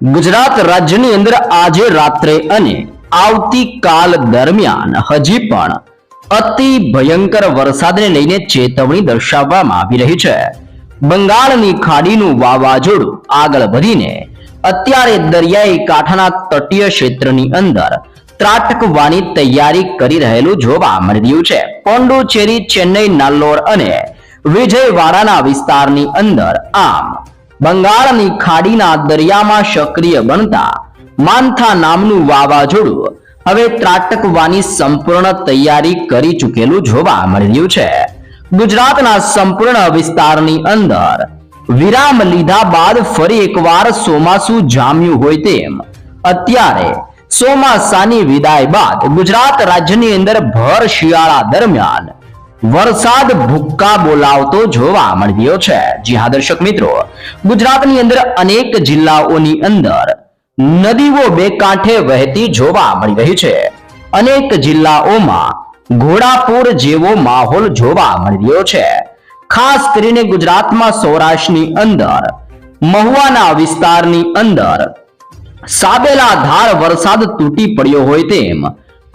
ગુજરાત રાજ્યની અંદર આજે રાત્રે અને આવતીકાલ દરમિયાન હજી પણ અતિ ભયંકર વરસાદને લઈને ચેતવણી દર્શાવવામાં આવી રહી છે. બંગાળની ખાડીનું વાવાઝોડું આગળ વધીને અત્યારે દરિયાઈ કાંઠાના તટીય ક્ષેત્રની અંદર ત્રાટકવાની તૈયારી કરી રહેલું જોવા મળી રહ્યું છે. પોંડુચેરી, ચેન્નઈ, નાલ્લોર અને વિજયવાડાના વિસ્તારની અંદર આમ બંગાળની ખાડીના દરિયામાં સક્રિય બનતા માનથા નામનું વાવાઝોડું હવે ત્રાટકવાની સંપૂર્ણ તૈયારી કરી ચૂકેલું જોવા મળી રહ્યું છે. ગુજરાતના સંપૂર્ણ વિસ્તારની અંદર વિરામ લીધા બાદ ફરી એકવાર ચોમાસું જામ્યું હોય તેમ અત્યારે ચોમાસાની વિદાય બાદ ગુજરાત રાજ્યની અંદર ભર શિયાળા દરમિયાન વરસાદ ભૂક્કા બોલાવતો જોવા મળ્યો છે. જી હા દર્શક મિત્રો, ગુજરાતની અંદર અનેક જિલ્લાઓની અંદર નદીઓ બે કાંઠે વહેતી જોવા મળી રહી છે. અનેક જિલ્લાઓમાં ઘોડાપુર જેવો માહોલ જોવા મળી રહ્યો છે. ખાસ કરીને ગુજરાતમાં સૌરાષ્ટ્રની અંદર, મહુવાના વિસ્તારની અંદર સાબેલા ધાર વરસાદ તૂટી પડ્યો હોય તેમ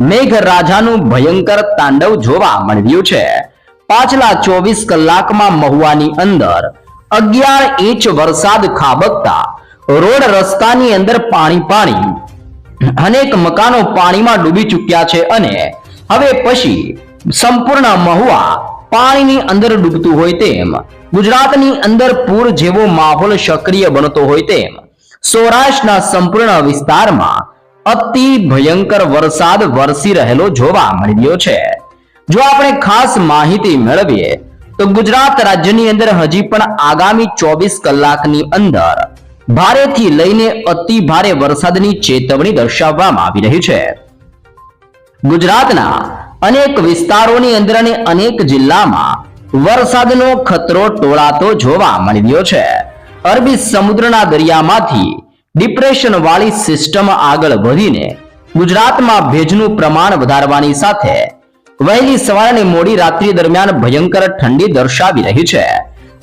મેઘરાજાનું ભયંકર તાંડવ જોવા મળ્યું છે. પાછલા ચોવીસ કલાકમાં મહુવાની અંદર અગિયાર ઇંચ વરસાદ ખાબકતા રોડ રસ્તાની અંદર પાણી પાણી અનેક મકાનો પાણીમાં ડૂબી ચૂક્યા છે અને હવે પછી સંપૂર્ણ મહુવા પાણીની અંદર ડૂબતું હોય તેમ, ગુજરાતની અંદર પૂર જેવો માહોલ સક્રિય બનતો હોય તેમ, સૌરાષ્ટ્રના સંપૂર્ણ વિસ્તારમાં અતિ ભયંકર વરસાદ વરસી રહેલો જોવા મળી છે. જો આપણે ખાસ માહિતી મેળવીએ, તો ગુજરાત રાજ્યની અંદર હજી પણ આગામી ચોવીસ કલાકની અંદર ભારેથી લઈને અતિ ભારે વરસાદની ચેતવણી દર્શાવવામાં આવી રહી છે. ગુજરાતના અનેક વિસ્તારોની અંદર અને અનેક જિલ્લામાં વરસાદનો ખતરો ટોળાતો જોવા મળી રહ્યો છે. અરબી સમુદ્રના દરિયામાંથી ડિપ્રેશન વાળી સિસ્ટમ આગળ વધીને ગુજરાતમાં ભેજનું પ્રમાણ વધારવાની સાથે વહેલી સવાર અને મોડી રાત્રિ દરમિયાન ભયંકર ઠંડી દર્શાવી રહી છે.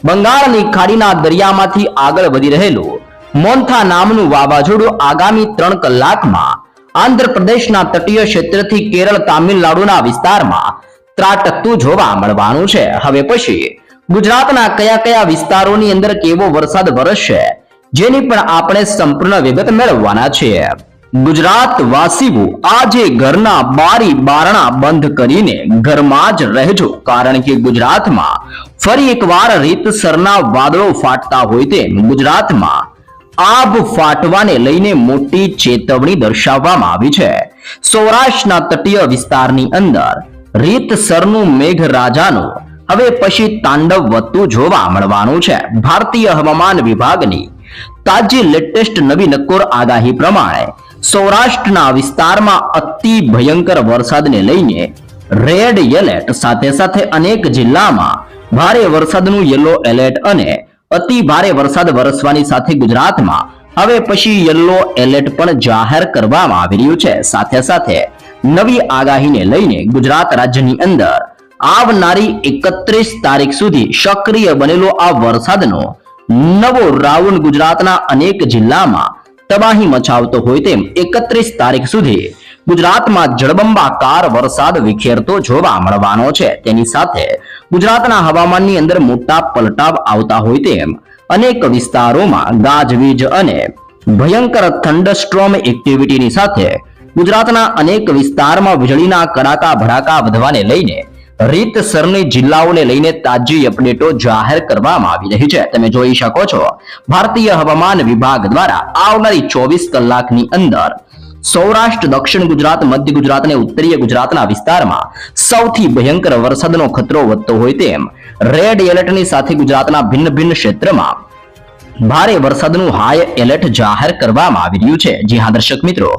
બંગાળની ખાડીના દરિયામાંથી આગળ વધી રહેલું મોન્થા નામનું વાવાઝોડું આગામી ત્રણ કલાકમાં આંધ્રપ્રદેશના તટીય ક્ષેત્રથી કેરળ, તામિલનાડુના વિસ્તારમાં ત્રાટકતું જોવા મળવાનું છે. હવે પછી ગુજરાતના કયા કયા વિસ્તારોની અંદર કેવો વરસાદ વરસશે જેની પણ આપણે સંપૂર્ણ વિગત મેળવવાના છીએ ગુજરાત વાસીઓ આજે ઘરના બારી બારણા બંધ કરીને ઘરમાં જ રહેજો. કારણ કે ગુજરાતમાં ફરી એકવાર રીતસરના વાદળો ફાટતા હોય તેમ ગુજરાતમાં આબ ફાટવાને લઈને મોટી ચેતવણી દર્શાવવામાં આવી છે. સૌરાષ્ટ્રના તટીય વિસ્તારની અંદર રીતસરનું મેઘરાજાનું હવે પછી તાંડવ વધતું જોવા મળવાનું છે. ભારતીય હવામાન વિભાગની તાજી લેટેસ્ટ નવી નક્કોર આગાહી પ્રમાણે સૌરાષ્ટ્રના વિસ્તારમાં અતિ ભયંકર વરસાદને લઈને રેડ એલર્ટ સાથે સાથે અનેક જિલ્લામાં ભારે વરસાદનું યલો એલર્ટ અને અતિ ભારે વરસાદ વરસવાની સાથે ગુજરાતમાં હવે પછી યલો એલર્ટ પણ જાહેર કરવામાં આવી રહ્યું છે. સાથે સાથે નવી આગાહીને લઈને ગુજરાત રાજ્યની અંદર આવનારી એકત્રીસ તારીખ સુધી સક્રિય બનેલો આ વરસાદનો નવો રાઉન્ડ ગુજરાતના અનેક જિલ્લામાં તબાહી મચાવતો હોય તેમ એકત્રીસ તારીખ સુધી ગુજરાતમાં જળબંબાકાર વરસાદ વિખેરતો જોવા મળવાનો છે. તેની સાથે ગુજરાતના હવામાનની અંદર મોટા પલટાવ આવતા હોય તેમ અનેક વિસ્તારોમાં ગાજવીજ અને ભયંકર થંડરસ્ટ્રોમ એક્ટિવિટીની સાથે ગુજરાતના અનેક વિસ્તારમાં વીજળીના કડાકા ભડાકા વધવાને લઈને રીતસરની જિલ્લાઓને લઈને તાજી અપડેટો જાહેર કરવામાં આવી રહી છે. તમે જોઈ શકો છો, ભારતીય હવામાન વિભાગ દ્વારા આવનારી ચોવીસ કલાકની અંદર સૌરાષ્ટ્ર, દક્ષિણ ગુજરાત, મધ્ય ગુજરાત અને ઉત્તરીય ગુજરાતના વિસ્તારમાં સૌથી ભયંકર વરસાદનો ખતરો વધતો હોય તેમ રેડ એલર્ટની સાથે ગુજરાતના ભિન્ન ભિન્ન ક્ષેત્રમાં ભારે વરસાદનું હાઈ એલર્ટ જાહેર કરવામાં આવી રહ્યું છે. જી હા, દર્શક મિત્રો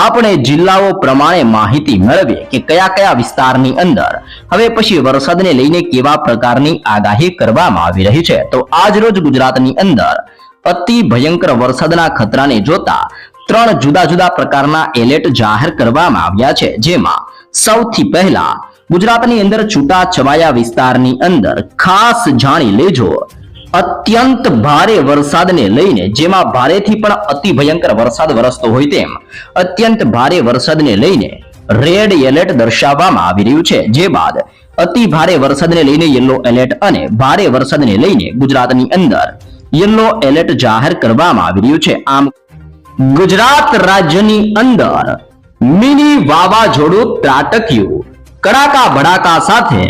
આપણે જિલ્લાઓ પ્રમાણે માહિતી મેળવીએ કે કયા કયા વિસ્તારની અંદર હવે પછી વરસાદને લઈને કેવા પ્રકારની આગાહી કરવામાં આવી રહી છે. તો આજ ગુજરાતની અંદર અતિ ભયંકર વરસાદના ખતરાને જોતા ત્રણ જુદા જુદા પ્રકારના એલર્ટ જાહેર કરવામાં આવ્યા છે. જેમાં સૌથી પહેલા ગુજરાતની અંદર છૂટા છવાયા વિસ્તારની અંદર ખાસ જાણી લેજો. અત્યંત ભારે વરસાદને લઈને, જેમાં ભારેથી પણ અતિ ભયંકર વરસાદ વરસતો હોય તેમ, અત્યંત ભારે વરસાદને લઈને રેડ એલર્ટ દર્શાવવામાં આવી રહ્યું છે. જે બાદ અતિ ભારે વરસાદને લઈને યલો એલર્ટ અને ભારે વરસાદને લઈને ગુજરાતની અંદર યલો એલર્ટ જાહેર કરવામાં આવી રહ્યું છે. આમ ગુજરાત રાજ્યની અંદર મિની વાવાઝોડું ત્રાટક્યું. કડાકા ભડાકા સાથે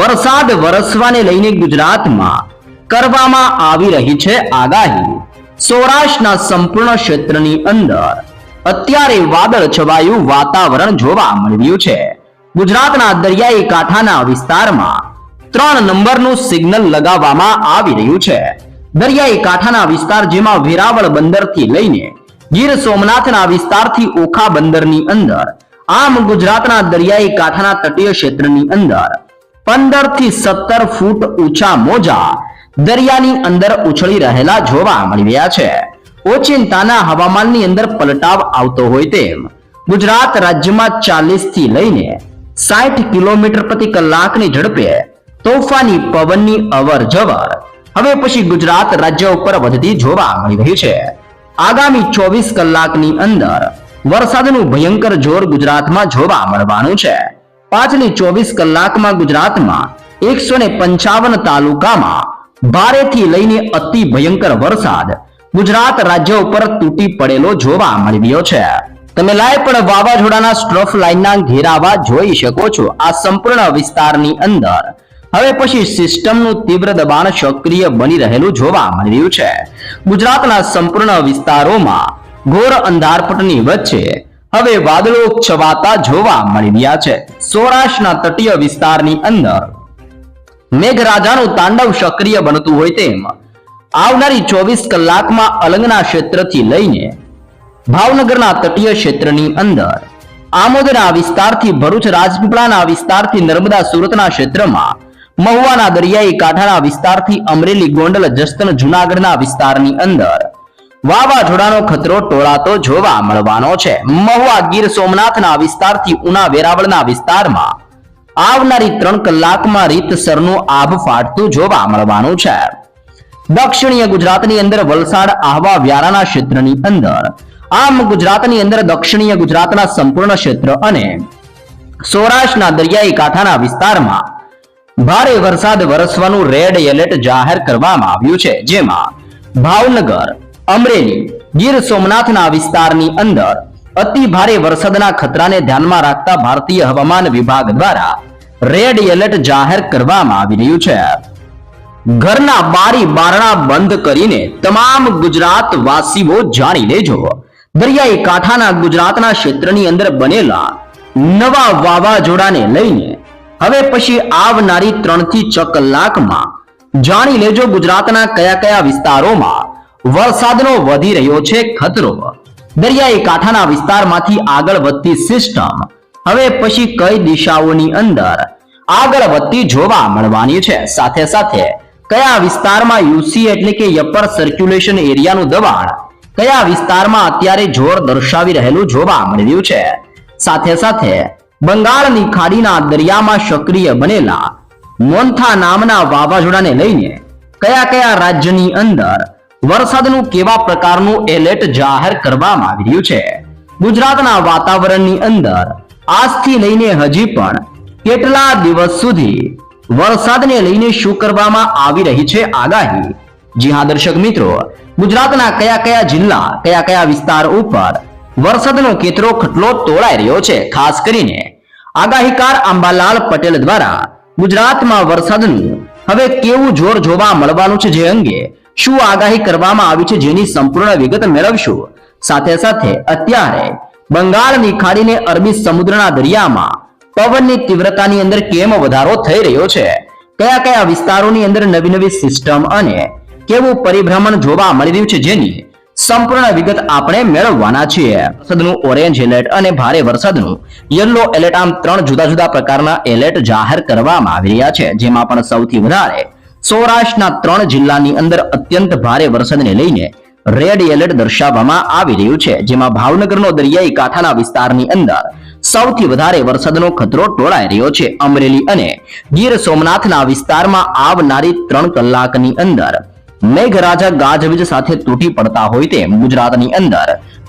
વરસાદ વરસવાને લઈને ગુજરાતમાં કરવામાં આવી રહી છે આગાહી. સૌરાષ્ટ્રના સંપૂર્ણ ક્ષેત્રની અંદર અત્યારે વાદળ છવાયું વાતાવરણ જોવા મળ્યું છે. ગુજરાતના દરિયાઈ કાંઠાના વિસ્તારમાં ત્રણ નંબરનું સિગ્નલ લગાવવામાં આવી રહ્યું છે. દરિયાઈ કાંઠાના વિસ્તાર જેમાં વેરાવળ બંદરથી લઈને ગીર સોમનાથના વિસ્તારથી ઓખા બંદરની અંદર, આમ ગુજરાતના દરિયાઈ કાંઠાના તટીય ક્ષેત્રની અંદર પંદરથી સત્તર ફૂટ ઊંચા મોજા દરિયાની અંદર ઉછળી રહેલા જોવા મળી રહ્યા છે. ઓચિંતાના હવામાનની અંદર પલટાવ આવતો હોય તેમ ગુજરાત રાજ્યમાં ચાલીસથી લઈને સાઠ કિલોમીટર પ્રતિ કલાકની ઝડપે તોફાની પવનની અવર જવર હવે પછી ગુજરાત રાજ્ય ઉપર વધતી જોવા મળી રહી છે. આગામી ચોવીસ કલાકની અંદર વરસાદનું ભયંકર જોર ગુજરાતમાં જોવા મળવાનું છે. પાછલી ચોવીસ કલાકમાં ગુજરાતમાં એકસો તાલુકામાં ભારેથી લઈને અતિ ભયંકર વરસાદ ગુજરાત રાજ્ય ઉપર તૂટી પડેલો જોવા મળી છે. તમે લાય પણ વાવાઝોડાના સ્ટ્રફ લાઇનના ઘેરાવા જોઈ શકો છો આ સંપૂર્ણ વિસ્તારની અંદર. હવે પછી સિસ્ટમનું તીવ્ર દબાણ સક્રિય બની રહેલું જોવા મળી રહ્યું છે. ગુજરાતના સંપૂર્ણ વિસ્તારોમાં ઘોર અંધારપટની વચ્ચે હવે વાદળો છવાતા જોવા મળી રહ્યા છે. સૌરાષ્ટ્રના તટીય વિસ્તારની અંદર મેઘરાજાનું તાંડવ સક્રિય બનતું હોય તેમ આવનારી ચોવીસ કલાકમાં અલંગના ક્ષેત્રથી લઈને ભાવનગરના તટીય ક્ષેત્રની અંદર, આમોદના વિસ્તારથી ભરૂચ રાજપીપળાના વિસ્તારથી નર્મદા સુરતના ક્ષેત્રમાં, મહુવાના દરિયાઈ કાંઠાના વિસ્તારથી અમરેલી ગોંડલ જસ્તન જુનાગઢના વિસ્તારની અંદર વાવાઝોડાનો ખતરો ટોળાતો જોવા મળવાનો છે. મહુવા ગીર સોમનાથના વિસ્તારથી ઉના વેરાવળના વિસ્તારમાં આવનારી ત્રણ કલાકમાં રીતસરનું આભ ફાટતું જોવા મળવાનું છે. દક્ષિણીય ગુજરાતની અંદર વલસાડ, આહવા, વ્યારાના ક્ષેત્રની અંદર. આમ ગુજરાતની અંદર દક્ષિણીય ગુજરાતના સંપૂર્ણ ક્ષેત્ર અને સૌરાષ્ટ્રના દરિયાઈ કાંઠાના વિસ્તારમાં ભારે વરસાદ વરસવાનું રેડ એલર્ટ જાહેર કરવામાં આવ્યું છે. જેમાં ભાવનગર, અમરેલી, ગીર સોમનાથના વિસ્તારની અંદર અતિ ભારે વરસાદના ખતરાને ધ્યાનમાં રાખતા ભારતીય હવામાન વિભાગ દ્વારા રેડ એલર્ટ જાહેર કરવામાં આવી રહ્યું છે. ઘરના બારી બારણા બંધ કરીને તમામ ગુજરાત વાસીઓ જાણી લેજો. દરિયાઈ કાંઠાના ગુજરાતના ક્ષેત્રની અંદર બનેલા નવા વાવાઝોડાને લઈને હવે પછી આવનારી ત્રણથી છ કલાકમાં જાણી લેજો ગુજરાતના કયા કયા વિસ્તારોમાં વરસાદનો વધી રહ્યો છે ખતરો. દરિયાઈ કાંઠાના વિસ્તારમાંથી આગળ વધતી સિસ્ટમ હવે પછી કઈ દિશાઓની અંદર આગળ વધતી જોવા મળવાની છે? સાથે સાથે કયા વિસ્તારમાં યુસી એટલે કે યપર સર્ક્યુલેશન એરિયાનું દબાણ કયા વિસ્તારમાં અત્યારે જોર દર્શાવી રહેલું જોવા મળી રહ્યું છે? સાથે સાથે બંગાળની ખાડીના દરિયામાં સક્રિય બનેલા મોન્થા નામના વાવાઝોડાને લઈને કયા કયા રાજ્યની અંદર વરસાદનું કેવા પ્રકારનું એલર્ટ જાહેર કરવામાં આવી છે? ગુજરાતના વાતાવરણની અંદર આજથી લઈને હજી પણ કેટલા દિવસ સુધી વરસાદને લઈને શું કરવામાં આવી રહી છે આગાહી? જી હા, દર્શક મિત્રો, ગુજરાતના કયા કયા જિલ્લા, કયા કયા વિસ્તાર ઉપર વરસાદનો કેતરો ખટલો તોળાઈ રહ્યો છે? ખાસ કરીને આગાહીકાર આંબાલાલ પટેલ દ્વારા ગુજરાતમાં વરસાદનું હવે કેવું જોર જોવા મળવાનું છે જે અંગે શું આગાહી કરવામાં આવી છે જેની સંપૂર્ણ વિગત મેળવશું? સાથે સાથે અત્યારે બંગાળની ખાડીને અરબી સમુદ્રના દરિયામાં પવનની તીવ્રતાની અંદર કેમ વધારો થઈ રહ્યો છે? કયા કયા વિસ્તારોની અંદર નવી નવી સિસ્ટમ અને કેવું પરિભ્રમણ જોવા મળી રહ્યું છે જેની સંપૂર્ણ વિગત આપણે મેળવવાના છીએ? વરસાદનું ઓરેન્જ એલર્ટ અને ભારે વરસાદનું યલો એલર્ટ આમ ત્રણ જુદા જુદા પ્રકારના એલર્ટ જાહેર કરવામાં આવી રહ્યા છે, જેમાં પણ સૌથી વધારે સૌરાષ્ટ્રના ત્રણ જિલ્લાની અંદર અત્યંત ભારે વરસાદને લઈને રેડ એલર્ટ દર્શાવવામાં આવી રહ્યું છે, જેમાં ભાવનગરનો દરિયાઈ કાંઠાના વિસ્તારની અંદર સૌથી વધારે વરસાદનો ખતરો ટોળાઈ રહ્યો છે. અમરેલી અને ગીર સોમનાથના વિસ્તારમાં આવનારી ત્રણ કલાકની અંદર મેઘરાજા ગાજવીજ સાથે તૂટી પડતા હોય તેમ ગુજરાતની અંદર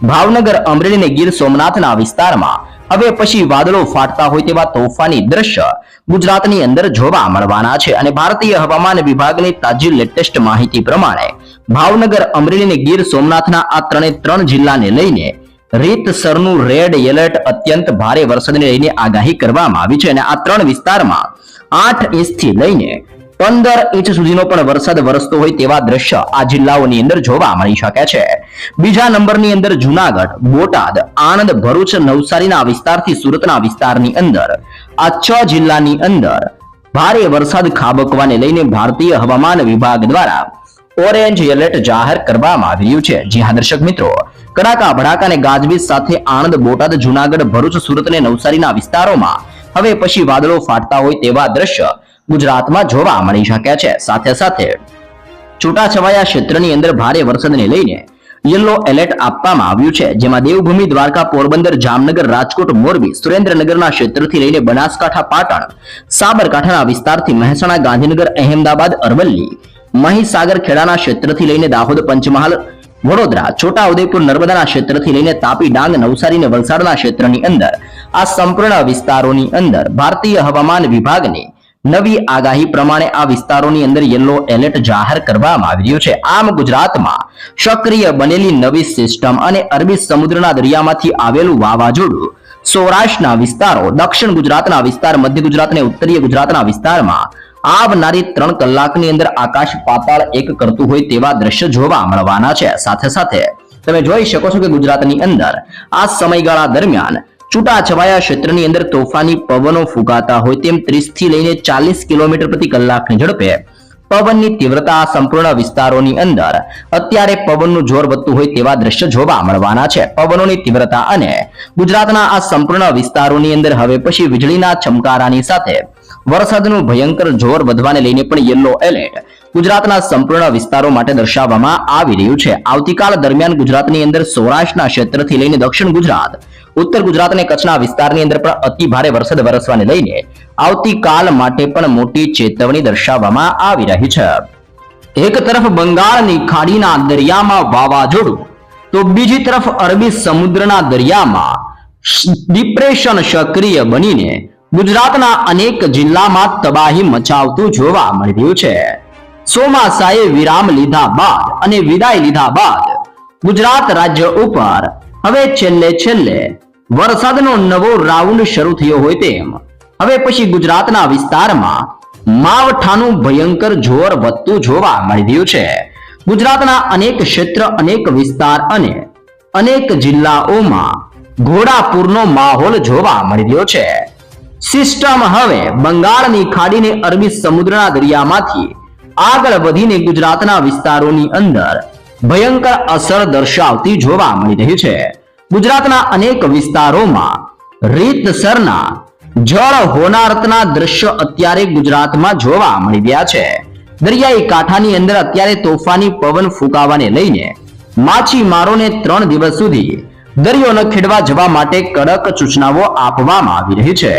ભાવનગર, અમરેલી અને ગીર સોમનાથના વિસ્તારમાં હવે પછી વાદળો ફાટતા હોય તેવા તોફાની દ્રશ્ય ગુજરાતની અંદર જોવા મળવાના છે અને ભારતીય હવામાન વિભાગની તાજી લેટેસ્ટ માહિતી પ્રમાણે ભાવનગર અમરેલી અને ગીર સોમનાથના આ ત્રણે ત્રણ જિલ્લાને લઈને રીતસરનું રેડ એલર્ટ અત્યંત ભારે વરસાદને લઈને આગાહી કરવામાં આવી છે અને આ ત્રણ વિસ્તારમાં આઠ ઇંચથી લઈને પંદર ઇંચ સુધીનો પણ વરસાદ વરસતો હોય તેવા દ્રશ્ય આ જિલ્લાઓની અંદર જોવા મળી શકે છે. બીજા નંબરની અંદર જુનાગઢ, બોટાદ, આણંદ, ભરૂચ, નવસારીના વિસ્તારથી સુરતના વિસ્તારની અંદર. આ છ જિલ્લાની અંદર ભારે વરસાદ ખાબકવાને લઈને ભારતીય હવામાન વિભાગ દ્વારા ઓરેન્જ એલર્ટ જાહેર કરવામાં આવ્યું છે. જી હા, દર્શક મિત્રો. કડાકા, ભડાકા અને ગાજવીજ સાથે આણંદ, બોટાદ, જુનાગઢ, ભરૂચ, સુરત અને નવસારીના વિસ્તારોમાં હવે પછી વાદળો ફાટતા હોય તેવા દ્રશ્ય ગુજરાતમાં જોવા મળી શકે છે. સાથે સાથે છૂટાછવાયા ક્ષેત્રની અંદર ભારે વરસાદને લઈને યલો એલર્ટ આપવામાં આવ્યું છે. જેમાં દેવભૂમિ, દ્વારકા, પોરબંદર, જામનગર, રાજકોટ, મોરબી, સુરેન્દ્રનગરના ક્ષેત્રથી લઈને બનાસકાંઠા, પાટણ, સાબરકાંઠાના વિસ્તારથી મહેસાણા, ગાંધીનગર, અહેમદાબાદ, અરવલ્લી, મહીસાગર, ખેડાના ક્ષેત્રથી લઈને દાહોદ, પંચમહાલ, વડોદરા છોટા ઉદેપુર નર્મદાના ક્ષેત્રથી લઈને તાપી, ડાંગ, નવસારી અને વલસાડના ક્ષેત્રની અંદર આ સંપૂર્ણ વિસ્તારોની અંદર ભારતીય હવામાન વિભાગની નવી આગાહી પ્રમાણે આ વિસ્તારોની અંદર યલો એલર્ટ જાહેર કરવામાં આવી રહ્યું છે. આમ ગુજરાતમાં સક્રિય બનેલી નવી સિસ્ટમ અને અરબી સમુદ્રના દરિયામાંથી આવેલું વાવાઝોડું સૌરાષ્ટ્રના વિસ્તારો, દક્ષિણ ગુજરાતના વિસ્તાર, મધ્ય ગુજરાત અને ઉત્તરીય ગુજરાતના વિસ્તારમાં આવનારી ત્રણ કલાકની અંદર આકાશ પાતાળ એક કરતું હોય તેવા દ્રશ્ય જોવા મળવાના છે. સાથે સાથે તમે જોઈ શકો છો કે ગુજરાતની અંદર આ સમયગાળા દરમિયાન છૂટાછવાયા ક્ષેત્રની અંદર તોફાની પવનો ફૂંકાતા હોય તેમ ત્રીસથી લઈને ચાલીસ કિલોમીટર પ્રતિ કલાકની ઝડપે પવનની તીવ્રતા સંપૂર્ણ વિસ્તારોની અંદર અત્યારે પવનનું જોર વધતું હોય તેવા દ્રશ્ય જોવા મળવાના છે. પવનોની તીવ્રતા અને ગુજરાતના આ સંપૂર્ણ વિસ્તારોની અંદર હવે પછી વીજળીના ચમકારાની સાથે વરસાદનું ભયંકર જોર વધવાને લઈને પણ યલો એલર્ટ ગુજરાતના સંપૂર્ણ વિસ્તારો માટે દર્શાવવામાં આવી રહ્યું છે. આવતીકાલ દરમિયાન ગુજરાતની અંદર સૌરાષ્ટ્રના ક્ષેત્રથી લઈને દક્ષિણ ગુજરાત ઉત્તર ગુજરાત અને કચ્છના વિસ્તારની અંદર પણ અતિ ભારે વરસાદ વરસવાને લઈને આવતીકાલ માટે પણ મોટી ચેતવણી દર્શાવવામાં આવી રહી છે. એક તરફ બંગાળની ખાડીના દરિયામાં વાવાઝોડું, તો બીજી તરફ અરબી સમુદ્રના દરિયામાં ડિપ્રેશન સક્રિય બનીને ગુજરાતના અનેક જિલ્લામાં તબાહી મચાવતું જોવા મળી રહ્યું છે. ચોમાસાએ વિરામ લીધા બાદ અને વિદાય લીધા બાદ ગુજરાત રાજ્ય ઉપર હવે છેલ્લે છેલ્લે વરસાદનો નવો રાઉન્ડ શરૂ થયો હોય તેમ. હવે પછી ગુજરાતના વિસ્તારમાં માવઠાનું ભયંકર જોર વધતું જોવા મળી રહ્યું છે. ગુજરાતના અનેક ક્ષેત્ર, અનેક વિસ્તાર અને અનેક જિલ્લાઓમાં ઘોડાપૂરનો માહોલ જોવા મળી રહ્યો છે. સિસ્ટમ હવે બંગાળની ખાડીને અરબી સમુદ્રના દરિયામાંથી આગળ વધીને ગુજરાતના વિસ્તારોની અંદર ભયંકર અસર દર્શાવતી જોવા મળી રહી છે. ગુજરાતના અનેક વિસ્તારોમાં રીતસરના જળ હોનારતના દ્રશ્યો અત્યારે ગુજરાતમાં જોવા મળી રહ્યા છે. દરિયાઈ કાંઠાની અંદર અત્યારે તોફાની પવન ફૂંકાવાને લઈને માછીમારોને ત્રણ દિવસ સુધી દરિયો ખેડવા જવા માટે કડક સૂચનાઓ આપવામાં આવી રહી છે.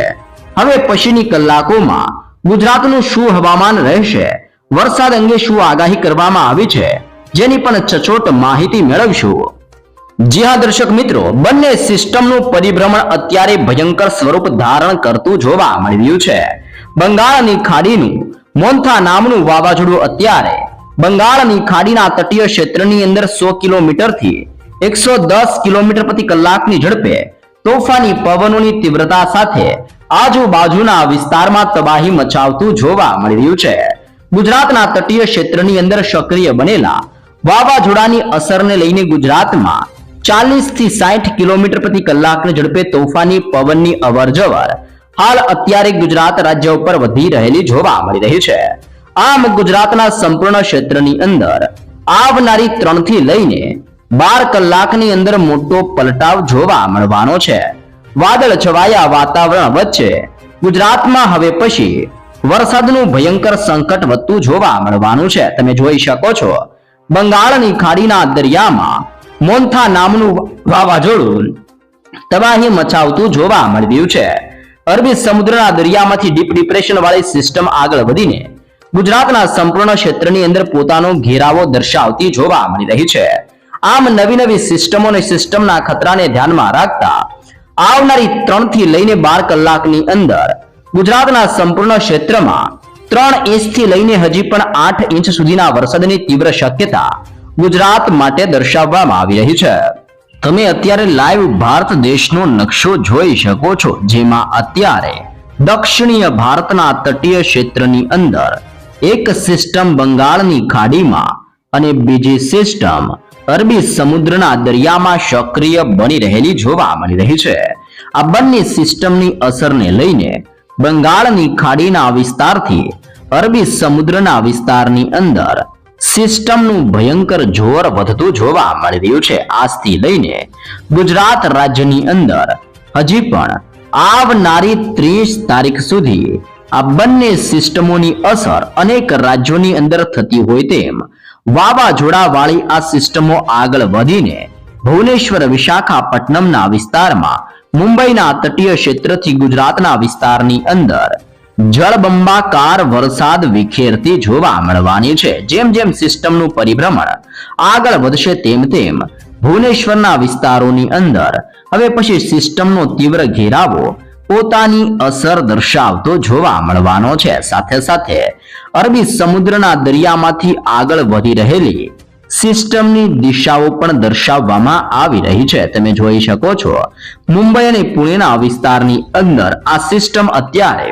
હવે પછીની કલાકોમાં ગુજરાતનું શું હવામાન રહેશે, વરસાદ અંગે શું આગાહી કરવામાં આવી છે, જેની પણ સચોટ માહિતી મેળવશું. જી હા, દર્શક મિત્રો, બંને સિસ્ટમનું પરિભ્રમણ અત્યારે ભયંકર સ્વરૂપ ધારણ કરતું જોવા મળી રહ્યું છે. બંગાળની ખાડીનું મોન્થા નામનું વાવાઝોડું અત્યારે બંગાળની ખાડીના તટીય ક્ષેત્રની અંદર સો કિલોમીટરથી એકસો દસ કિલોમીટર પ્રતિ કલાકની ઝડપે તોફાની પવનોની તીવ્રતા સાથે આજુબાજુના વિસ્તારમાં તબાહી મચાવતું જોવા મળી રહ્યું છે. ગુજરાતના તટીય ક્ષેત્રની અંદર સક્રિય બનેલા વાવાઝોડાની અસરને લઈને ગુજરાતમાં ચાલીસથી સાઠ કિલોમીટર પ્રતિ કલાકની ઝડપે તોફાની પવનની અવરજવર હાલ અત્યારે ગુજરાત રાજ્ય ઉપર વધી રહેલી જોવા મળી રહી છે. આમ ગુજરાતના સંપૂર્ણ ક્ષેત્રની અંદર આવનારી ત્રણથી લઈને બાર કલાકની અંદર મોટો પલટાવ જોવા મળવાનો છે. વાદળ છવાયા વાતાવરણ વચ્ચે ગુજરાતમાં હવે પછી વરસાદનું ભયંકર સંકટ વધતું જોવા મળવાનું છે. તમે જોઈ શકો છો. બંગાળની ખાડીના દરિયામાં મોન્થા નામનું વાવાઝોડું તબાહી મચાવતું જોવા મળ્યું છે. અરબી સમુદ્રના દરિયામાંથી ડીપ ડિપ્રેશન વાળી સિસ્ટમ આગળ વધીને ગુજરાતના સંપૂર્ણ ક્ષેત્રની અંદર પોતાનો ઘેરાવો દર્શાવતી જોવા મળી રહી છે. આમ નવી નવી સિસ્ટમો અને સિસ્ટમના ખતરાને ધ્યાનમાં રાખતા આવનારી ત્રણથી લઈને બાર કલાકની અંદર ગુજરાતના સંપૂર્ણ ક્ષેત્રમાં ત્રણ ઇંચથી લઈને હજી પણ આઠ ઇંચ સુધીના વરસાદની તીવ્ર શક્યતા ગુજરાત માટે દર્શાવવામાં આવી રહી છે. તમે અત્યારે લાઈવ ભારત દેશનો નકશો જોઈ શકો છો, જેમાં અત્યારે દક્ષિણીય ભારતના તટીય ક્ષેત્રની અંદર એક સિસ્ટમ બંગાળની ખાડીમાં અને બીજી સિસ્ટમ અરબી સમુદ્રના દરિયામાં સક્રિય બની રહેલી જોવા મળી રહી છે. આ બંને સિસ્ટમની અસરને લઈને બંગાળની ખાડીના વિસ્તારથી અરબી સમુદ્રના વિસ્તારની અંદર સિસ્ટમનું ભયંકર જોર વધતું જોવા મળી રહ્યું છે. આજથી લઈને ગુજરાત રાજ્યની અંદર હજી પણ આવનારી ત્રીસ તારીખ સુધી આ બંને સિસ્ટમોની અસર અનેક રાજ્યોની અંદર થતી હોય તેમ વાવાઝોડા વાળી આ સિસ્ટમો આગળ વધીને ભુવનેશ્વર, વિશાખાપટ્ટનમના વિસ્તારમાં મુંબઈના તટીય ક્ષેત્રથી ગુજરાતના વિસ્તારની અંદર જળબંબાકાર વરસાદ વિખેરતી જોવા મળવાની છે. જેમ જેમ સિસ્ટમનું પરિભ્રમણ આગળ વધશે તેમ તેમ ભુવનેશ્વરના વિસ્તારોની અંદર હવે પછી સિસ્ટમનો તીવ્ર ઘેરાવો પોતાની અસર દર્શાવતો જોવા મળવાનો છે. સાથે સાથે અરબી સમુદ્રના દરિયામાંથી આગળ વધી રહેલી સિસ્ટમની દિશાઓ પણ દર્શાવવામાં આવી રહી છે. તમે જોઈ શકો છો, મુંબઈ અને પુણેના વિસ્તારની અંદર આ સિસ્ટમ અત્યારે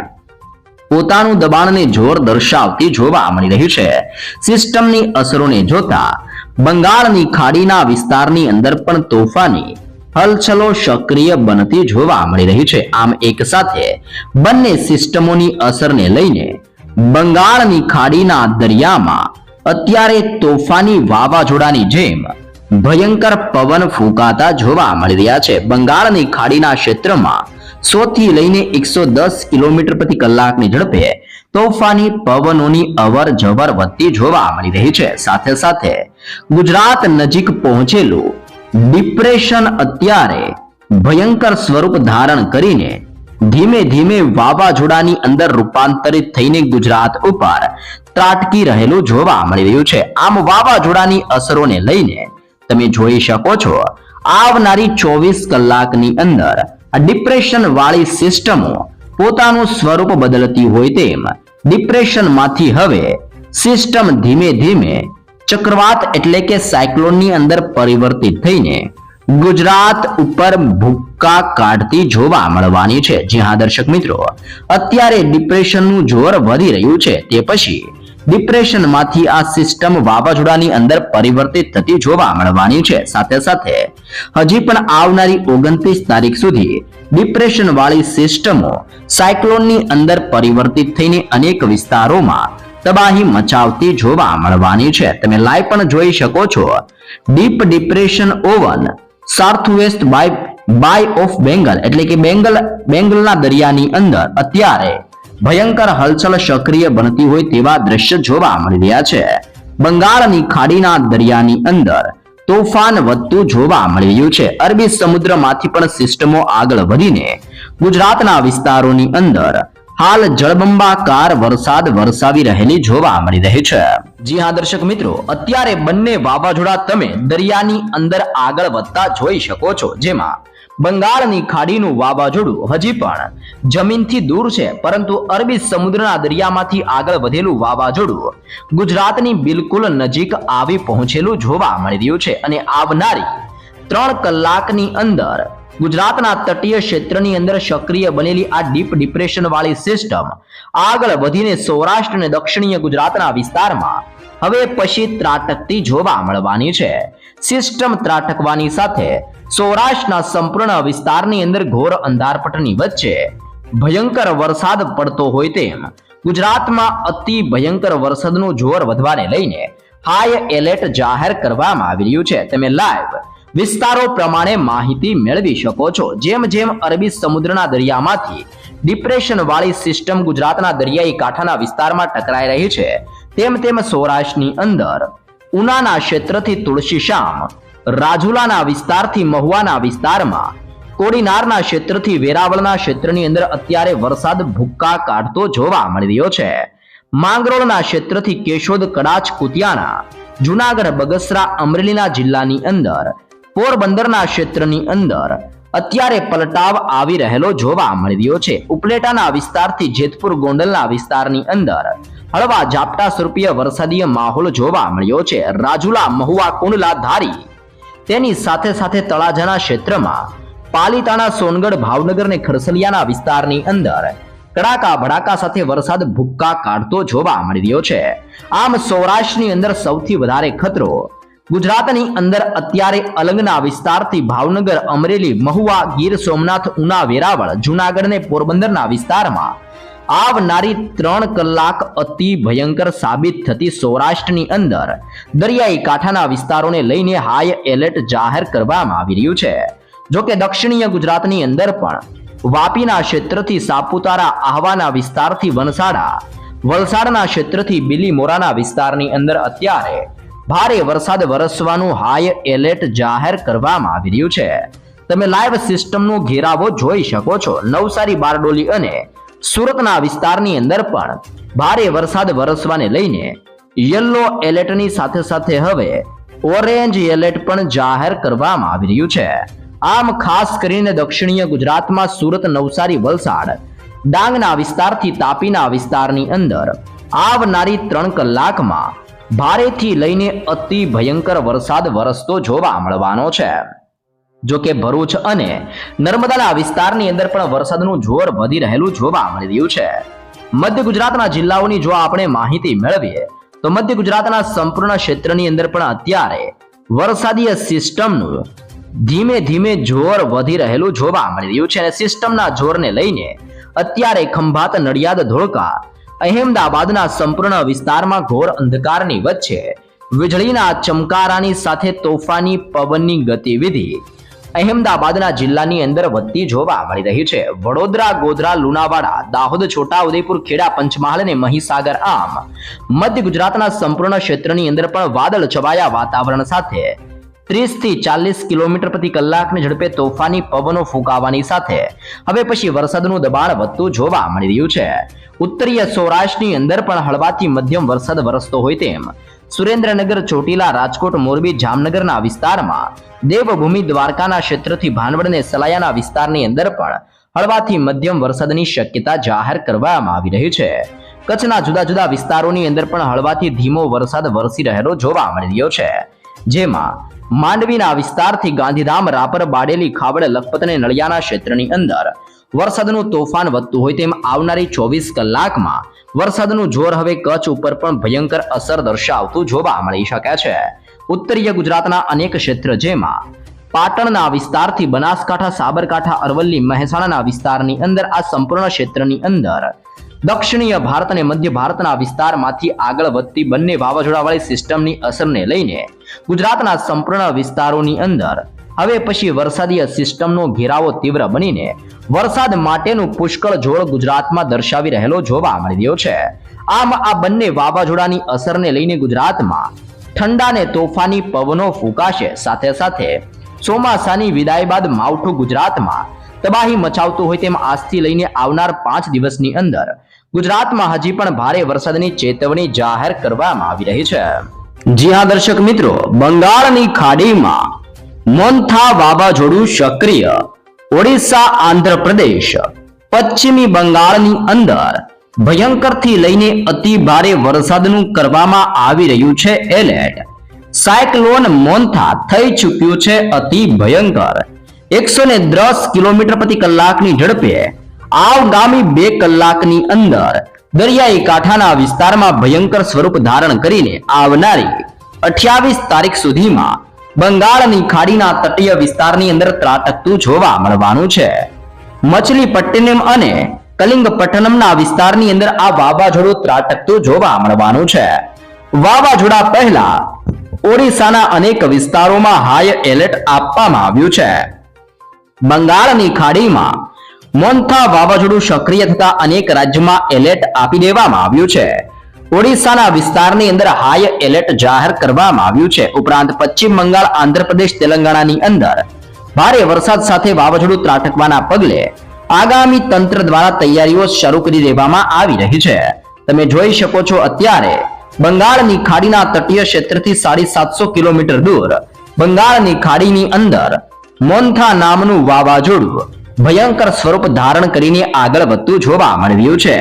પોતાનું દબાણને જોર દર્શાવતી જોવા મળી રહી છે. સિસ્ટમની અસરોને જોતા બંગાળની ખાડીના વિસ્તારની અંદર પણ તોફાની હલચલો સક્રિય બનતી જોવા મળી રહી છે. આમ એક સાથે બંને સિસ્ટમોની અસરને લઈને બંગાળની ખાડીના દરિયામાં અત્યારે તોફાની વાવાઝોડાની જેમ ભયંકર પવન ફૂંકાતા જોવા મળી રહ્યા છે. બંગાળની ખાડીના ક્ષેત્રમાં સો થી લઈને એકસો દસ કિલોમીટર પ્રતિ કલાકની ઝડપે તોફાની પવનોની અવર જવર વધતી જોવા મળી રહી છે. સાથે સાથે ગુજરાત નજીક પહોંચેલું ડિપ્રેશન અત્યારે ભયંકર સ્વરૂપ ધારણ કરીને ધીમે ધીમે વાવાઝોડાની અંદર રૂપાંતરિત થઈને ગુજરાત ઉપર ત્રાટકી રહેલું જોવા મળી રહ્યું છે. આમ વાવાઝોડાની અસરોને લઈને તમે જોઈ શકો છો, આવનારી ચોવીસ કલાકની અંદર ડિપ્રેશન વાળી સિસ્ટમો પોતાનું સ્વરૂપ બદલતી હોય તેમ ડિપ્રેશનમાંથી હવે સિસ્ટમ ધીમે ધીમે ચક્રવાત એટલે કે સાયક્લોનની અંદર પરિવર્તિત થઈને ગુજરાત ઉપર ભૂક્કા કાઢતી જોવા મળવાની છે. જી હા, દર્શક મિત્રો, અત્યારે ડિપ્રેશનનું જોર વધી રહ્યું છે. તે પછી ડિપ્રેશનમાંથી આ સિસ્ટમ વાવાઝોડાની અંદર પરિવર્તિત થતી જોવા મળવાની છે. સાથે સાથે હજી પણ આવનારી ઓગણત્રીસ તારીખ સુધી ડિપ્રેશન વાળી સિસ્ટમો સાયક્લોનની અંદર પરિવર્તિત થઈને અનેક વિસ્તારોમાં તબાહી મચાવતી જોવા મળવાની છે. તમે લાઈવ પણ જોઈ શકો છો. Deep depression over southwest west bay bay of Bengal એટલે કે બેંગલ, બેંગલના દરિયાની અંદર અત્યારે ભયંકર હલચલ સક્રિય બનતી હોય તેવા દ્રશ્ય જોવા મળી રહ્યા છે. બંગાળની ખાડીના દરિયાની અંદર તોફાન વધતું જોવા મળી રહ્યું છે. અરબી સમુદ્રમાંથી પણ સિસ્ટમો આગળ વધીને ગુજરાતના વિસ્તારોની અંદર હાલ જળબંબાકાર વરસાદ વરસાવી રહેલી જોવા મળી રહી છે. જી હા, દર્શક મિત્રો, અત્યારે બંને વાવાઝોડા તમે દરિયાની અંદર આગળ વધતા જોઈ શકો છો, જેમાં બંગાળની ખાડીનું વાવાઝોડું હજી પણ જમીનથી દૂર છે, પરંતુ અરબી સમુદ્રના દરિયામાંથી આગળ વધેલું વાવાઝોડું ગુજરાતની બિલકુલ નજીક આવી પહોંચેલું જોવા મળી રહ્યું છે અને આવનારી ત્રણ કલાકની અંદર ગુજરાતના તટીય ક્ષેત્રની અંદર સક્રિય બનેલી આ ડીપ ડિપ્રેશન વાળી સિસ્ટમ આગળ વધીને સૌરાષ્ટ્ર અને દક્ષિણીય ગુજરાતના વિસ્તારમાં હવે પછી ત્રાટકતી જોવા મળવાની છે. સિસ્ટમ ત્રાટકવાની સાથે સૌરાષ્ટ્રના સંપૂર્ણ વિસ્તારની અંદર ઘોર અંધારપટની વચ્ચે ભયંકર વરસાદ પડતો હોય તેમ ગુજરાતમાં અતિ ભયંકર વરસાદનું જોર વધવાને લઈને હાઈ એલર્ટ જાહેર કરવામાં આવી રહ્યું છે. તમે લાઈવ વિસ્તારો પ્રમાણે માહિતી મેળવી શકો છો. જેમ જેમ અરબી સમુદ્રના દરિયામાંથી ડિપ્રેશન વાળી સિસ્ટમ ગુજરાતના દરિયાઈ કાંઠાના વિસ્તારમાં ટકરાઈ રહી છે, તેમ તેમ સૌરાષ્ટ્રની અંદર ઉનાના ક્ષેત્રથી તુલસીશ્યામ રાજુલાના વિસ્તારથી મહુવાના વિસ્તારમાં કોડીનારના ક્ષેત્રથી વેરાવળના ક્ષેત્રની અંદર અત્યારે વરસાદ ભૂક્કા કાઢતો જોવા મળી રહ્યો છે. માંગરોળના ક્ષેત્રથી કેશોદ, કડાચ કુતિયાના જુનાગઢ, બગસરા, અમરેલીના જિલ્લાની અંદર, પોરબંદરના ક્ષેત્રની અંદર અત્યારે પલટાવ આવી રહેલો જોવા મળી રહ્યો છે. ઉપલેટાના વિસ્તારથી જેતપુર ગોંડલના વિસ્તારની અંદર હળવા ઝાપટા સ્વરૂપીય વરસાદીય માહોલ જોવા મળ્યો છે. રાજુલા, મહુવા, કુંડલા ધારી તેની સાથે સાથે તળાજાના ક્ષેત્રમાં પાલિતાણા સોનગઢ ભાવનગર અને ખરસલિયાના વિસ્તારની અંદર કડાકા ભડાકા સાથે વરસાદ ભૂક્કા કાઢતો જોવા મળી રહ્યો છે. આમ સૌરાષ્ટ્રની અંદર સૌથી વધારે ખતરો ગુજરાતની અંદર અત્યારે અલંગના વિસ્તારથી ભાવનગર, અમરેલી, મહુવા, ગીર, સોમનાથ, ઉના, વેરાવળ, જુનાગઢ અને પોરબંદરના વિસ્તારમાં આવનારી ત્રણ કલાક અતિ ભયંકર સાબિત થતી સૌરાષ્ટ્રની અંદર દરિયાઈ કાંઠાના વિસ્તારોને લઈને હાઈ એલર્ટ જાહેર કરવામાં આવી રહ્યું છે. જોકે દક્ષિણીય ગુજરાતની અંદર પણ વાપીના ક્ષેત્રથી સાપુતારા આહવાના વિસ્તારથી વનસાડા વલસાડના ક્ષેત્રથી બિલીમોરાના વિસ્તારની અંદર અત્યારે ભારે વરસાદ વરસવાનું હાઈ એલર્ટ જાહેર કરવામાં આવી રહ્યું છે. તમે લાઈવ સિસ્ટમનો ઘેરાવો જોઈ શકો છો. નવસારી, બારડોલી અને સુરતના વિસ્તારની અંદર પણ ભારે વરસાદ વરસવાને લઈને યલો એલર્ટની સાથે સાથે હવે ઓરેન્જ એલર્ટ પણ જાહેર કરવામાં આવી રહ્યું છે. આમ ખાસ કરીને દક્ષિણીય ગુજરાતમાં સુરત નવસારી વલસાડ, ડાંગના વિસ્તારથી તાપીના વિસ્તારની અંદર આવનારી ત્રણ કલાકમાં ભારેથી લઈને અતિ ભયંકર વરસાદ વરસતો જોવા મળવાનો છે. જો કે ભરૂચ અને નર્મદાના વિસ્તારની અંદર પણ વરસાદનું જોર વધી રહેલું જોવા મળી રહ્યું છે. મધ્ય ગુજરાતના જિલ્લાઓની જો આપણે માહિતી મેળવીએ, તો મધ્ય ગુજરાતના સંપૂર્ણ ક્ષેત્રની અંદર પણ અત્યારે વરસાદીય સિસ્ટમનું ધીમે ધીમે જોર વધી રહેલું જોવા મળી રહ્યું છે અને સિસ્ટમના જોરને લઈને અત્યારે ખંભાત, નડિયાદ, ધોળકા, અહેમદાબાદના સંપૂર્ણ વિસ્તારમાં ઘોર અંધકારની વચ્ચે વીજળીના ચમકારાની સાથે તોફાની, પવનની ગતિવિધિ અહેમદાબાદના જિલ્લાની અંદર વધતી જોવા મળી રહી છે. વડોદરા, ગોધરા, લુણાવાડા, દાહોદ છોટા ઉદયપુર ખેડા, પંચમહાલ અને મહીસાગર આમ મધ્ય ગુજરાતના સંપૂર્ણ ક્ષેત્રની અંદર પણ વાદળ છવાયા વાતાવરણ સાથે. ત્રીસથી ચાલીસ કિલોમીટર પ્રતિ કલાકની ઝડપે તોફાની પવનો ફૂંકાવાની સાથે. હવે પછી વરસાદનું દબાણ વધતું જોવા મળી રહ્યું છે. ઉત્તરીય સૌરાષ્ટ્રની અંદર પણ હળવાથી મધ્યમ વરસાદ વરસતો હોય તેમ સુરેન્દ્રનગર ચોટીલા રાજકોટ મોરબી જામનગરના વિસ્તારમાં દેવભૂમિ દ્વારકાના ક્ષેત્રથી ભાનવડ સલાયાના વિસ્તારની અંદર પણ હળવાથી મધ્યમ વરસાદની શક્યતા જાહેર કરવામાં આવી રહી છે. કચ્છના જુદા જુદા વિસ્તારોની અંદર પણ હળવાથી ધીમો વરસાદ વરસી રહેલો જોવા મળી રહ્યો છે. જેમાં માંડવીના વિસ્તારથી ગાંધીધામ, રાપર, બાડેલી, ખાવડ, લખપત અને નળિયાના ક્ષેત્રની અંદર વરસાદનું તોફાન વધતું હોય તેમ આવનારી ચોવીસ કલાકમાં વરસાદનું જોર હવે કચ્છ ઉપર પણ ભયંકર અસર દર્શાવતું જોવા મળી શકે છે. ઉત્તરીય ગુજરાતના અનેક ક્ષેત્ર જેમાં પાટણના વિસ્તારથી બનાસકાંઠા, સાબરકાંઠા, અરવલ્લી, મહેસાણાના વિસ્તારની અંદર આ સંપૂર્ણ ક્ષેત્રની અંદર દક્ષિણીય ભારત અને મધ્ય ભારતના વિસ્તારમાંથી આગળ વધતી બંને વાવાઝોડાવાળી સિસ્ટમની અસરને લઈને ગુજરાતના સંપૂર્ણ વિસ્તારોની અંદર હવે પછી વરસાદીય સિસ્ટમનો ઘેરાવો તીવ્ર બનીને વરસાદ માટેનું પુષ્કળ જોળ ગુજરાતમાં દર્શાવી રહેલો જોવા મળી રહ્યો છે. આમ આ બંને વાવાઝોડાની અસરને લઈને ગુજરાતમાં ઠંડા ને તોફાની પવનો ફૂંકાશે. સાથે સાથે ચોમાસાની વિદાય બાદ માવઠું ગુજરાતમાં તબાહી મચાવતું હોય તેમ આજથી લઈને આવનાર પાંચ દિવસની અંદર ગુજરાતમાં હજી પણ ભારે વરસાદની ચેતવણી જાહેર કરવામાં આવી રહી છે. જી હા, દર્શક મિત્રો, બંગાળની ખાડીમાં મોન્થા વાવાઝોડું સક્રિય. ઓડિશા, આંધ્રપ્રદેશ, પશ્ચિમી બંગાળની અંદર ભયંકરથી લઈને અતિ ભારે વરસાદનું કરવામાં આવી રહ્યું છે એલર્ટ. સાયક્લોન મોન્થા થઈ ચૂક્યું છે અતિ ભયંકર. એકસો ને દસ કિલોમીટર પ્રતિ કલાકની ઝડપે આવગામી બે કલાકની અંદર દરિયાઈ કાંઠાના વિસ્તારમાં ભયંકર સ્વરૂપ ધારણ કરીને આવનારી અઠ્યાવીસ તારીખ સુધીમાં બંગાળની ખાડીના તટીય વિસ્તારની અંદર ત્રાટકતું જોવા મળવાનું છે. મછલીપટ્ટિનમ અને કલિંગપટ્ટનમના વિસ્તારની અંદર આ વાવાઝોડું ત્રાટકતું જોવા મળવાનું છે. વાવાઝોડા પહેલા ઓડિશાના અનેક વિસ્તારોમાં હાઈ એલર્ટ આપવામાં આવ્યું છે. બંગાળની ખાડીમાં મોન્થા વાવાઝોડું સક્રિય થતા અનેક રાજ્યમાં એલર્ટ આપી દેવામાં આવ્યું છે. ઓડિશાના વિસ્તારની અંદર હાઈ એલર્ટ જાહેર કરવામાં આવ્યું છે. ઉપરાંત પશ્ચિમ બંગાળ, આંધ્રપ્રદેશ, તેલંગાણાની અંદર ભારે વરસાદ સાથે વાવાઝોડું ત્રાટકવાના પગલે આગામી તંત્ર દ્વારા તૈયારીઓ શરૂ કરી દેવામાં આવી રહી છે. તમે જોઈ શકો છો અત્યારે બંગાળની ખાડીના તટીય ક્ષેત્રથી સાડી સાતસો કિલોમીટર દૂર બંગાળની ખાડીની અંદર મોન્થા નામનું વાવાઝોડું ભયંકર સ્વરૂપ ધારણ કરીને આગળ વધતું જોવા મળ્યું છે.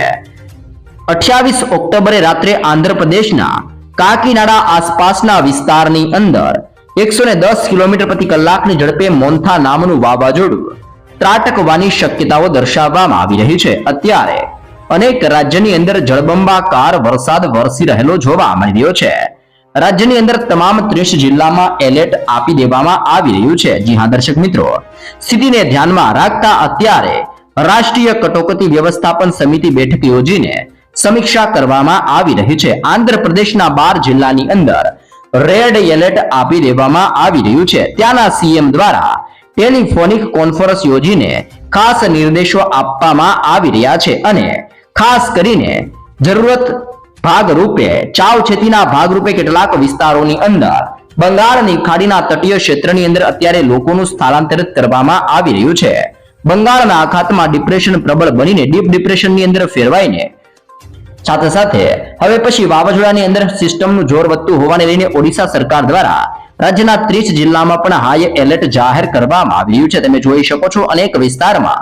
અઠ્યાવીસ ઓક્ટોબરે રાત્રે આંધ્રપ્રદેશના કાકીનાડા આસપાસના વિસ્તારની અંદર એકસો ને દસ કિલોમીટર પ્રતિ કલાકની ઝડપે મોન્થા નામનું વાવાઝોડું ત્રાટકવાની શક્યતાઓ દર્શાવવામાં આવી રહી છે. અત્યારે અનેક રાજ્યની અંદર જળબંબાકાર વરસાદ વરસી રહેલો જોવા મળી રહ્યો છે. રાજ્યની અંદર તમામ ત્રીસ જિલ્લામાં એલર્ટ આપી દેવામાં આવી રહ્યું છે. જી હા, દર્શક મિત્રો, સ્થિતિને ધ્યાનમાં રાખતા અત્યારે રાષ્ટ્રીય કટોકટી વ્યવસ્થાપન સમિતિ બેઠક યોજીને સમીક્ષા કરવામાં આવી રહી છે. આંધ્રપ્રદેશના બાર જિલ્લાની અંદર રેડ એલર્ટ આપી દેવામાં આવી રહ્યું છે. ત્યાંના સીએમ દ્વારા ટેલિફોનિક કોન્ફરન્સ યોજીને ખાસ નિર્દેશો આપવામાં આવી રહ્યા છે અને ખાસ કરીને જરૂરત ભાગરૂપે ચાવચેતીના ભાગરૂપે કેટલાક વિસ્તારોની અંદર બંગાળની ખાડીના તટીય ક્ષેત્રની અંદર અત્યારે લોકોનું સ્થળાંતરિત કરવામાં આવી રહ્યું છે. બંગાળના અખાતમાં ડિપ્રેશન પ્રબળ બનીને ડીપ ડિપ્રેશનની અંદર ફેરવાઈને સાથે સાથે હવે પછી વાવાઝોડાની અંદર સિસ્ટમનું જોર વધતું હોવાને લઈને ઓડિશા સરકાર દ્વારા રાજ્યના ત્રીસ જિલ્લામાં પણ હાઈ એલર્ટ જાહેર કરવામાં આવી રહ્યું છે. તમે જોઈ શકો છો અનેક વિસ્તારમાં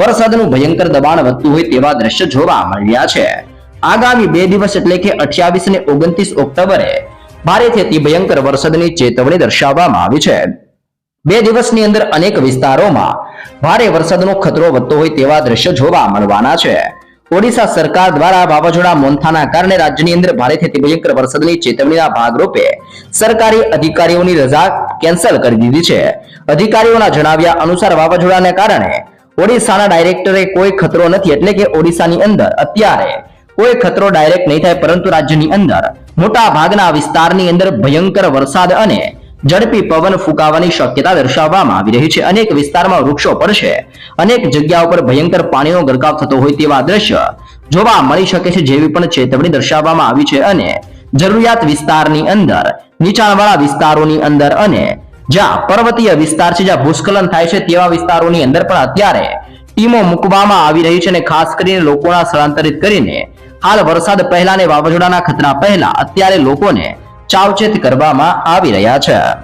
વરસાદનું ભયંકર દબાણ વધતું હોય તેવા દ્રશ્ય જોવા મળ્યા છે. આગામી બે દિવસ એટલે કે અઠ્યાવીસ અને ઓગણત્રીસ ઓક્ટોબરે ભારેથી અતિ ભયંકર વરસાદની ચેતવણી દર્શાવવામાં આવી છે. બે દિવસની અંદર અનેક વિસ્તારોમાં ભારે વરસાદનો ખતરો વધતો હોય તેવા દ્રશ્યો જોવા મળવાના છે. ઓડિશા સરકાર દ્વારા વાવાઝોડા મોન્થાના કારણે રાજ્યની અંદર ભારેથી અતિ ભયંકર વરસાદની ચેતવણીના ભાગરૂપે સરકારી અધિકારીઓની રજા કેન્સલ કરી દીધી છે. અધિકારીઓના જણાવ્યા અનુસાર વાવાઝોડાને કારણે ઓડિશાના ડાયરેક્ટરે કોઈ ખતરો નથી, એટલે કે ઓડિશાની અંદર અત્યારે કોઈ ખતરો ડાયરેક્ટ નહીં થાય, પરંતુ રાજ્યની અંદર મોટા ભાગના વિસ્તારની અંદર ભયંકર વરસાદ અને ઝડપી પવન ફૂંકાવાની શક્યતા દર્શાવવામાં આવી રહી છે. અનેક વિસ્તારમાં વૃક્ષો પડશે અનેક જગ્યા ઉપર ભયંકર પાણીનો ગરકાવ થતો હોય તેવા દ્રશ્ય જોવા મળી શકે છે જેવી પણ ચેતવણી દર્શાવવામાં આવી છે અને જરૂરિયાત વિસ્તારની અંદર, નીચાણવાળા વિસ્તારોની અંદર અને જ્યાં પર્વતીય વિસ્તાર છે, જ્યાં ભૂસ્ખલન થાય છે તેવા વિસ્તારોની અંદર પણ અત્યારે ટીમો મૂકવામાં આવી રહી છે અને ખાસ કરીને લોકોના સ્થળાંતરિત કરીને હાલ વરસાદ પહેલા ને વાવાઝોડાના ખતરા પહેલા અત્યારે લોકોને ચાવચેત કરવામાં આવી રહ્યા છે.